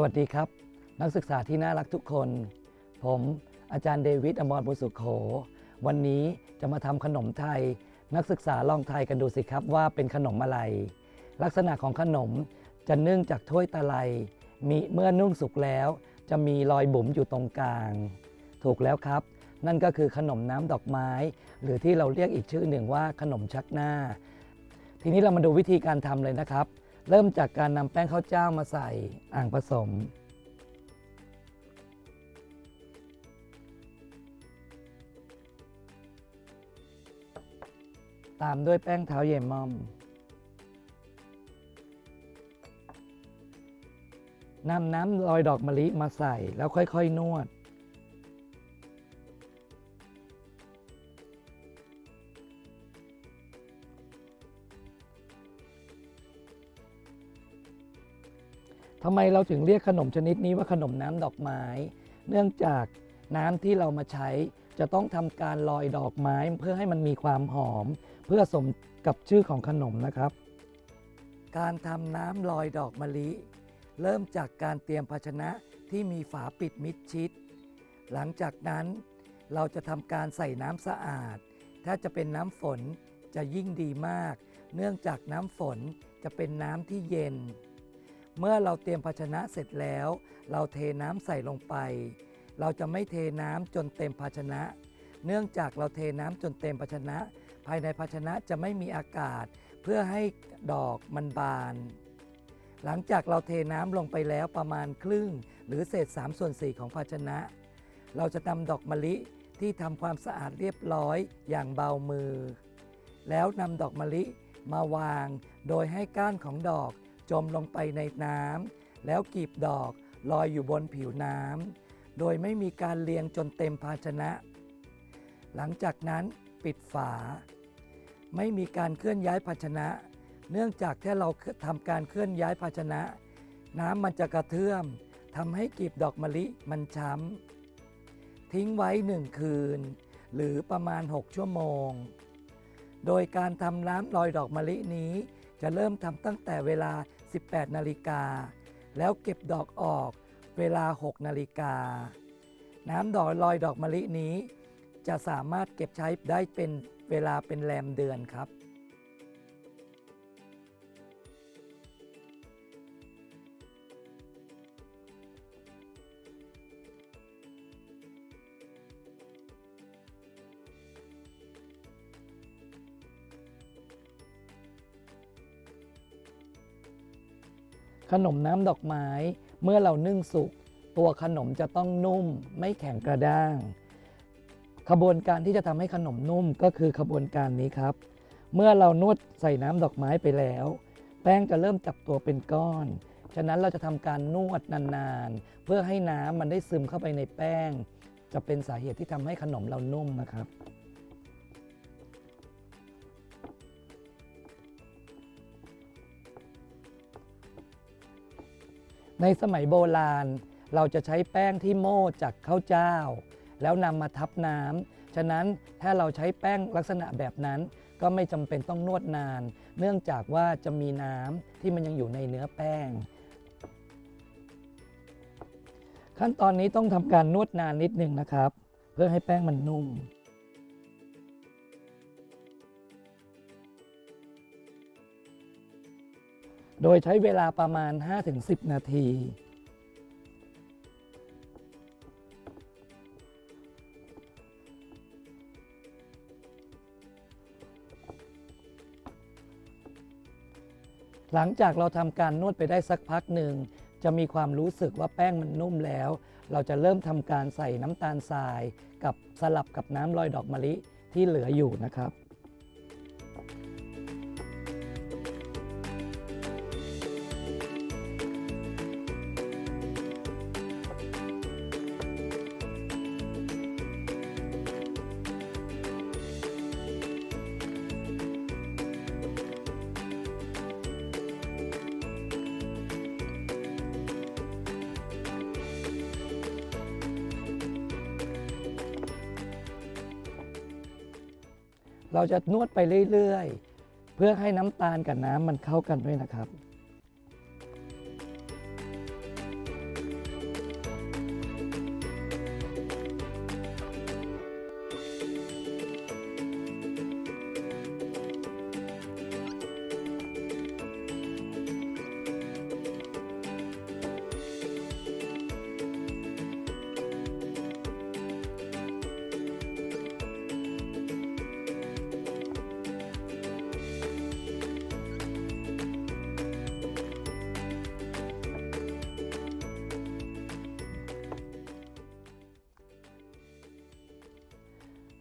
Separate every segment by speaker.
Speaker 1: สวัสดีครับ นักศึกษาที่น่ารักทุกคน ผมอาจารย์เดวิดอมรบุสุขโข วันนี้จะมาทำขนมไทย นักศึกษาลองไทยกันดูสิครับว่าเป็นขนมอะไร ลักษณะของขนมจะนึ่งจากถ้วยตะไลมีเมื่อนุ่งสุกแล้ว จะมีรอยบุ๋มอยู่ตรงกลาง ถูกแล้วครับ นั่นก็คือขนมน้ำดอกไม้ หรือที่เราเรียกอีกชื่อหนึ่งว่าขนมชักหน้า ทีนี้เรามาดูวิธีการทำเลยนะครับ เริ่มจากการนำแป้งข้าวเจ้ามาใส่อ่างผสม ตามด้วยแป้งเท้าเยมอมนำน้ำลอยดอกมะลิมาใส่แล้วค่อยๆ นวด ทำไมเราถึงเรียกขนมชนิดนี้ว่าขนมน้ำดอกไม้ เนื่องจากน้ำที่เรามาใช้จะต้องทำการลอยดอกไม้เพื่อให้มันมีความหอม เพื่อสมกับชื่อของขนมนะครับ การทำน้ำลอยดอกมะลิ เริ่มจากการเตรียมภาชนะที่มีฝาปิดมิดชิด หลังจากนั้นเราจะทำการใส่น้ำสะอาด ถ้าจะเป็นน้ำฝนจะยิ่งดีมาก เนื่องจากน้ำฝนจะเป็นน้ำที่เย็น เมื่อเราเตรียมภาชนะเสร็จแล้ว เราเทน้ำใส่ลงไป เราจะไม่เทน้ำจนเต็มภาชนะ เนื่องจากเราเทน้ำจนเต็มภาชนะ ภายในภาชนะจะไม่มีอากาศ เพื่อให้ดอกมันบาน หลังจากเราเทน้ำลงไปแล้วประมาณครึ่ง หรือเศษ3ส่วน4ของภาชนะ เราจะนำดอกมะลิที่ทำความสะอาดเรียบร้อยอย่างเบามือ แล้วนำดอกมะลิมาวาง โดยให้ก้านของดอก จมลงไปในน้ำแล้วกีบดอกลอยอยู่บนผิวน้ำโดยไม่มีการเรียงจนเต็มภาชนะ หลังจากนั้นปิดฝา ไม่มีการเคลื่อนย้ายภาชนะ เนื่องจากถ้าเราทำการเคลื่อนย้ายภาชนะ น้ำมันจะกระเทื่อมทำให้กีบดอกมะลิมันช้ำทิ้งไว้หนึ่งคืน หรือประมาณ 6 ชั่วโมง โดยการทำน้ำลอยดอกมะลินี้จะเริ่มทำตั้งแต่เวลา 18 นาฬิกา แล้วเก็บดอกออกเวลา 6 นาฬิกา น้ำดอกลอยดอกมะลินี้ จะสามารถเก็บใช้ได้เป็นเวลาเป็นแรมเดือนครับ ขนมน้ำดอกไม้เมื่อเรานึ่งสุก ตัวขนมจะต้องนุ่มไม่แข็งกระด้าง ขบวนการที่จะทำให้ขนมนุ่มก็คือขบวนการนี้ครับ เมื่อเรานวดใส่น้ำดอกไม้ไปแล้ว แป้งจะเริ่มจับตัวเป็นก้อน ฉะนั้นเราจะทำการนวดนานๆ เพื่อให้น้ำมันได้ซึมเข้าไปในแป้ง จะเป็นสาเหตุที่ทำให้ขนมเรานุ่มนะครับ ในสมัยโบราณ เราจะใช้แป้งที่โม่จากข้าวเจ้า แล้วนำมาทับน้ำฉะนั้นถ้าเราใช้แป้งลักษณะแบบนั้น ก็ไม่จำเป็นต้องนวดนาน เนื่องจากว่าจะมีน้ำที่มันยังอยู่ในเนื้อแป้ง ขั้นตอนนี้ต้องทำการนวดนานนิดนึงนะครับ เพื่อให้แป้งมันนุ่ม โดยใช้เวลาประมาณ 5-10 นาที หลังจากเราทำการนวดไปได้สักพักหนึ่ง จะมีความรู้สึกว่าแป้งมันนุ่มแล้ว เราจะเริ่มทำการใส่น้ำตาลทราย กับสลับกับน้ำลอยดอกมะลิที่เหลืออยู่นะครับ เราจะนวดไปเรื่อยๆ เพื่อให้น้ำตาลกับน้ำมันเข้ากันด้วยนะครับ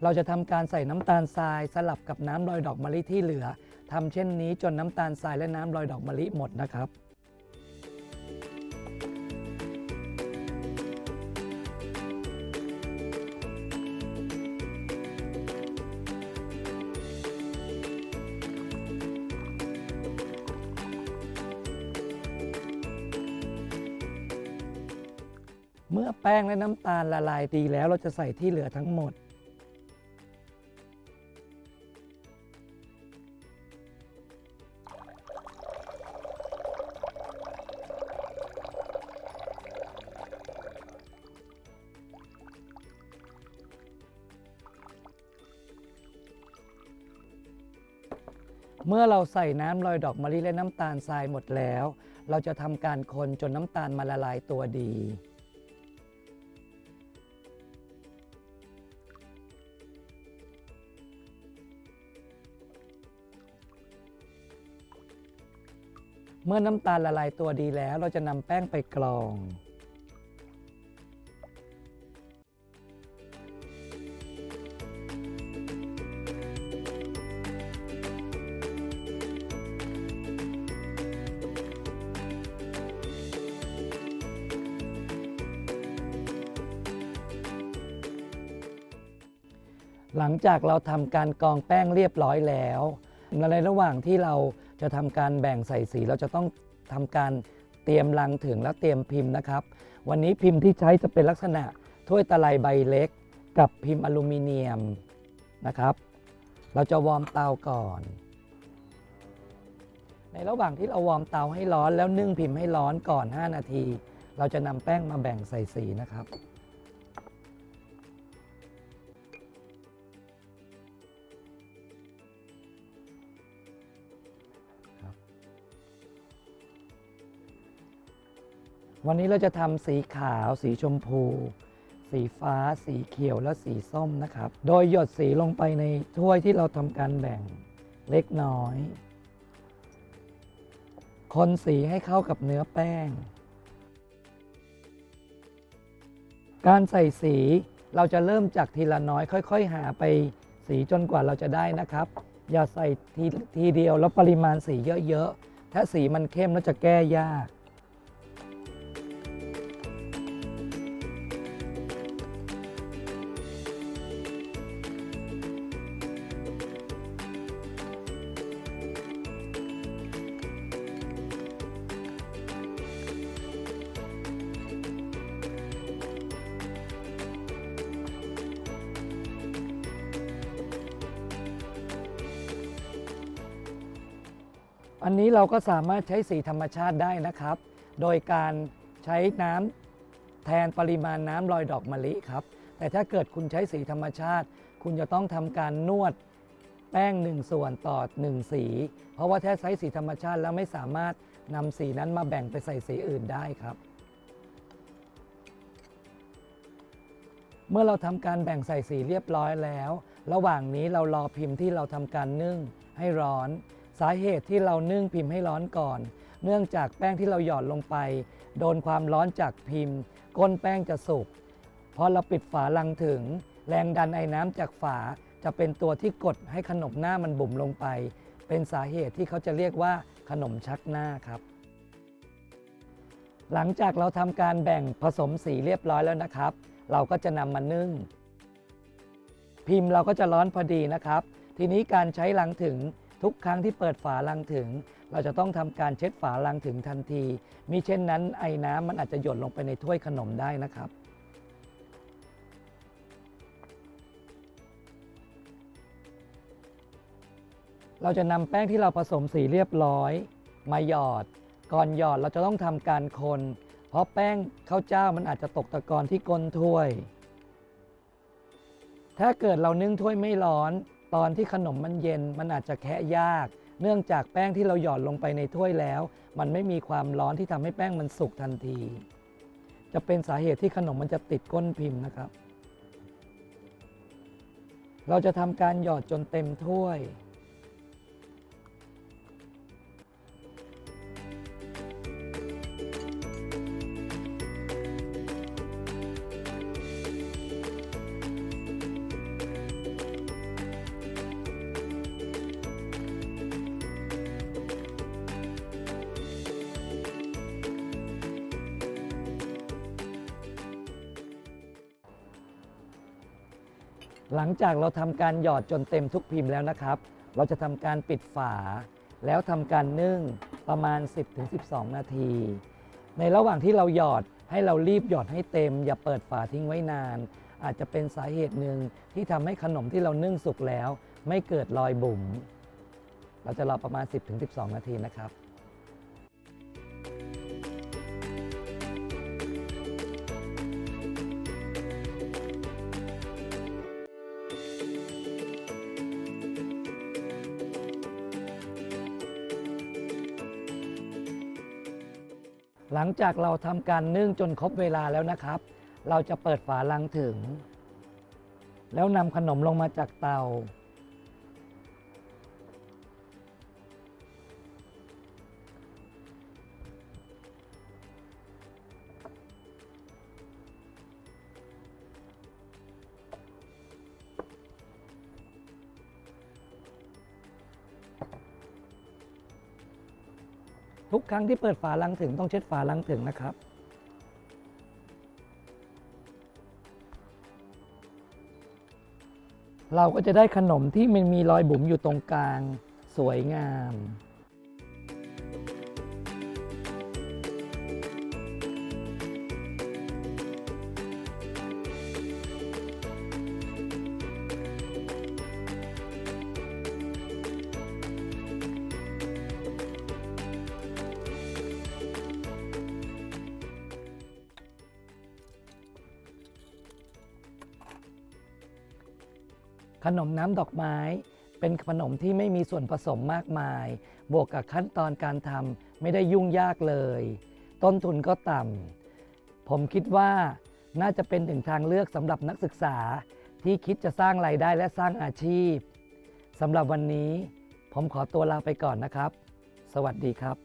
Speaker 1: เราจะทำการใส่น้ำตาลทรายสลับกับน้ำลอยดอกมะลิที่เหลือทำเช่นนี้จนน้ำตาลทรายและน้ำลอยดอกมะลิหมดนะครับเมื่อแป้งและน้ำตาลละลายดีแล้วเราจะใส่ที่เหลือทั้งหมด เมื่อเราใส่น้ำลอยดอกมะลิและน้ำตาลทรายหมดแล้ว เราจะทำการคนจนน้ำตาลมาละลายตัวดี เมื่อน้ำตาลละลายตัวดีแล้ว เราจะนำแป้งไปกรอง ลังจากเราทำการกรองแป้งเรียบร้อยแล้วในระหว่างที่เราจะทำการแบ่งใส่สีเราจะต้องทำการเตรียมลังถึงและเตรียมพิมพ์นะครับ วันนี้พิมพ์ที่ใช้จะเป็นลักษณะถ้วยตะไลใบเล็ก กับพิมพ์อลูมิเนียมนะครับ เราจะวอร์มเตาก่อน ในระหว่างที่เราวอร์มเตาให้ร้อนแล้วนึ่งพิมพ์ให้ร้อนก่อน 5 นาที เราจะนำแป้งมาแบ่งใส่สีนะครับ วันนี้เราจะทำสีขาว สีชมพู สีฟ้า สีเขียวและสีส้มนะครับ โดยหยดสีลงไปในถ้วยที่เราทำการแบ่งเล็กน้อย คนสีให้เข้ากับเนื้อแป้ง การใส่สีเราจะเริ่มจากทีละน้อย ค่อย ๆ หาไปสีจนกว่าเราจะได้นะครับ อย่าใส่ทีทีเดียวแล้วปริมาณสีเยอะ ๆ ถ้าสีมันเข้มแล้วจะแก้ยาก อันนี้เราก็สามารถใช้สีธรรมชาติได้นะครับ โดยการใช้น้ำแทนปริมาณน้ำลอยดอกมะลิครับ แต่ถ้าเกิดคุณใช้สีธรรมชาติ คุณจะต้องทำการนวดแป้งหนึ่งส่วนต่อหนึ่งสี เพราะว่าถ้าใช้สีธรรมชาติแล้วไม่สามารถนำสีนั้นมาแบ่งไปใส่สีอื่นได้ครับ เมื่อเราทำการแบ่งใส่สีเรียบร้อยแล้ว ระหว่างนี้เรารอพิมพ์ที่เราทำการนึ่งให้ร้อน สาเหตุที่เรานึ่งพิมพ์ให้ร้อนก่อน เนื่องจากแป้งที่เราหยอดลงไป โดนความร้อนจากพิมพ์ ก้นแป้งจะสุกพอเราปิดฝาลังถึง แรงดันไอ้น้ำจากฝาจะเป็นตัวที่กดให้ขนมหน้ามันบุ๋มลงไป เป็นสาเหตุที่เขาจะเรียกว่าขนมชักหน้าครับ หลังจากเราทำการแบ่งผสมสีเรียบร้อยแล้วนะครับ เราก็จะนำมานึ่ง พิมพ์เราก็จะร้อนพอดีนะครับ ทีนี้การใช้ลังถึง ทุกครั้งที่เปิดฝาลังถึง เราจะต้องทำการเช็ดฝาลังถึงทันที มิเช่นนั้นไอ้น้ำมันอาจจะหยดลงไปในถ้วยขนมได้นะครับเราจะนำแป้งที่เราผสมสีเรียบร้อย มาหยอด ก่อนหยอดเราจะต้องทำการคน เพราะแป้งข้าวเจ้ามันอาจจะตกตะกอนที่ก้นถ้วย ถ้าเกิดเรานึ่งถ้วยไม่ร้อน ตอนที่ขนมมันเย็นมันอาจจะแคะยาก เนื่องจากแป้งที่เราหยอดลงไปในถ้วยแล้ว มันไม่มีความร้อนที่ทำให้แป้งมันสุกทันที จะเป็นสาเหตุที่ขนมมันจะติดก้นพิมพ์นะครับ เราจะทำการหยอดจนเต็มถ้วย หลังจากเราทำการหยอดจนเต็มทุกพิมพ์แล้วนะครับ เราจะทำการปิดฝา แล้วทำการนึ่งประมาณ 10-12 นาที ในระหว่างที่เราหยอดให้เรารีบหยอดให้เต็ม อย่าเปิดฝาทิ้งไว้นาน อาจจะเป็นสาเหตุหนึ่งที่ทำให้ขนมที่เรานึ่งสุกแล้ว ไม่เกิดรอยบุ๋มเราจะรอประมาณ 10-12 นาทีนะครับ หลังจากเราทำการนึ่งจนครบเวลาแล้วนะครับ เราจะเปิดฝาลังถึง แล้วนำขนมลงมาจากเตา ครั้งที่เปิดฝาลังถึงต้องเช็ดฝาลังถึงนะครับ เราก็จะได้ขนมที่มันมีรอยบุ๋มอยู่ตรงกลางสวยงาม ขนมน้ำดอกไม้ เป็นขนมที่ไม่มีส่วนผสมมากมาย บวกกับขั้นตอนการทำไม่ได้ยุ่งยากเลย ต้นทุนก็ต่ำผมคิดว่าน่าจะเป็นถึงทางเลือกสำหรับนักศึกษาที่คิดจะสร้างรายได้และสร้างอาชีพสำหรับวันนี้ ผมขอตัวลาไปก่อนนะครับ สวัสดีครับ